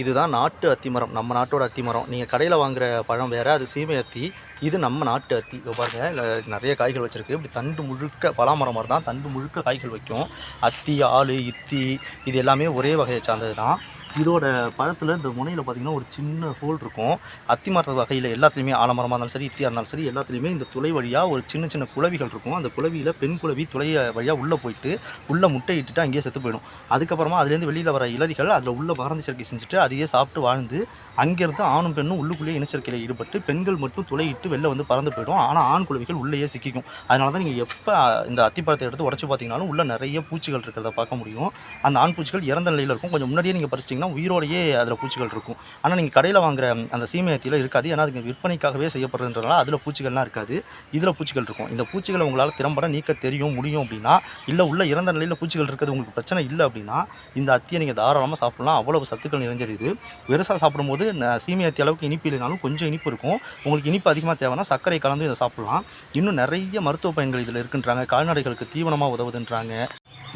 இதுதான் நாட்டு அத்திமரம் நம்ம நாட்டோட அத்திமரம். நீங்கள் கடையில் வாங்குற பழம் வேறு அது சீமை அத்தி. இது நம்ம நாட்டு அத்தி. இப்போ பாருங்கள் நிறைய காய்கள் வச்சுருக்கு. இப்படி தண்டு முழுக்க பலாமரம் மாதிரி தான் தண்டு முழுக்க காய்கள் வைக்கும். அத்தி ஆளு இத்தி இது எல்லாமே ஒரே வகையை சார்ந்தது தான் இதோட பழத்தில் இந்த முனையில் பார்த்தீங்கன்னா ஒரு சின்ன ஹோல் இருக்கும். அத்தி வகையில் எல்லாத்துலேயுமே ஆலமரமாக இருந்தாலும் சரி இத்தியாக இருந்தாலும் சரி எல்லாத்துலேயுமே இந்த துளை வழியாக ஒரு சின்ன சின்ன குளவிகள் இருக்கும். அந்த குளவியில் பெண் குளவி துளைய வழியாக உள்ளே போயிட்டு உள்ளே முட்டை இட்டுட்டு அங்கேயே செத்து போயிடும். அதுக்கப்புறமா அதுலேருந்து வெளியில் வர இலரிகள் அதில் உள்ள மகரந்த சேர்க்கை செஞ்சுட்டு அதையே சாப்பிட்டு வாழ்ந்து அங்கேருந்து ஆணும் பெண்ணும் உள்ளுக்குள்ளேயே இனச்சேர்க்கையில் ஈடுபட்டு பெண்கள் மட்டும் துளையிட்டு வெளில வந்து பறந்து போயிடும். ஆனால் ஆண் குளவிகள் உள்ளேயே சிக்கிக்கும். அதனால தான் நீங்கள் எப்போ இந்த அத்திப்பழத்தை எடுத்து உடச்சி பார்த்தீங்கன்னாலும் உள்ளே நிறைய பூச்சிகள் இருக்கிறத பார்க்க முடியும். அந்த ஆண் பூச்சிகள் இறந்த நிலையில் இருக்கும். கொஞ்சம் முன்னாடியே நீங்கள் பறிச்சிட்டிங்கன்னா உயிரோடையே அதில் பூச்சிகள் இருக்கும். ஆனால் நீங்கள் கடையில் வாங்குற அந்த சீமையத்தியில் இருக்காது. ஏன்னா அதுக்கு விற்பனைக்காகவே செய்யப்படுறதுன்றனால அதில் பூச்சிகள்லாம் இருக்காது. இதில் பூச்சிகள் இருக்கும். இந்த பூச்சிகளை உங்களால் திறம்பட நீக்க தெரியும் முடியும் அப்படின்னா இல்லை உள்ள இறந்த நிலையில் பூச்சிகள் இருக்கிறது உங்களுக்கு பிரச்சனை இல்லை அப்படின்னா இந்த அத்தியை நீங்கள் தாராளமாக சாப்பிட்லாம். அவ்வளவு சத்துக்கள் நிறைஞ்சிருது வெறுசாக சாப்பிடும்போது சீமை அத்தி அளவுக்கு இனிப்பு இல்லைனாலும் கொஞ்சம் இனிப்பு இருக்கும். உங்களுக்கு இனிப்பு அதிகமாக தேவைன்னா சர்க்கரை கலந்து இதை சாப்பிடலாம். இன்னும் நிறைய மருத்துவ பயன்கள் இதில் இருக்குன்றாங்க. கால்நடைகளுக்கு தீவனமாக உதவுதுன்றாங்க.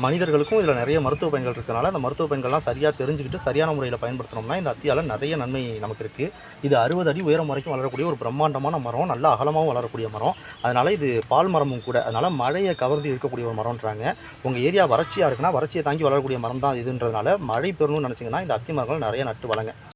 மனிதர்களுக்கும் இதில் நிறைய மருத்துவ பயன்கள் இருக்கிறனால அந்த மருத்துவ பயன்கள்லாம் சரியாக தெரிஞ்சுக்கிட்டு சரியான முறையில் பயன்படுத்தினோம்னா இந்த அத்தியால் நிறைய நன்மை நமக்கு இருக்குது இது அறுபது அடி உயரம் வரைக்கும் வளரக்கூடிய ஒரு பிரம்மாண்டமான மரம் நல்ல அகலமாகவும் வளரக்கூடிய மரம். அதனால் இது பால் மரமும் கூட. அதனால் மழையை கவர்ந்து இருக்கக்கூடிய ஒரு மரம்ன்றாங்க. உங்கள் ஏரியா வறட்சியாக இருக்குன்னா வறட்சியை தாங்கி வளரக்கூடிய மரம் தான் இதுன்றதுனால மழை பெறணும்னு நினச்சிங்கன்னா இந்த அத்தி மரங்கள் நிறைய நட்டு வளங்க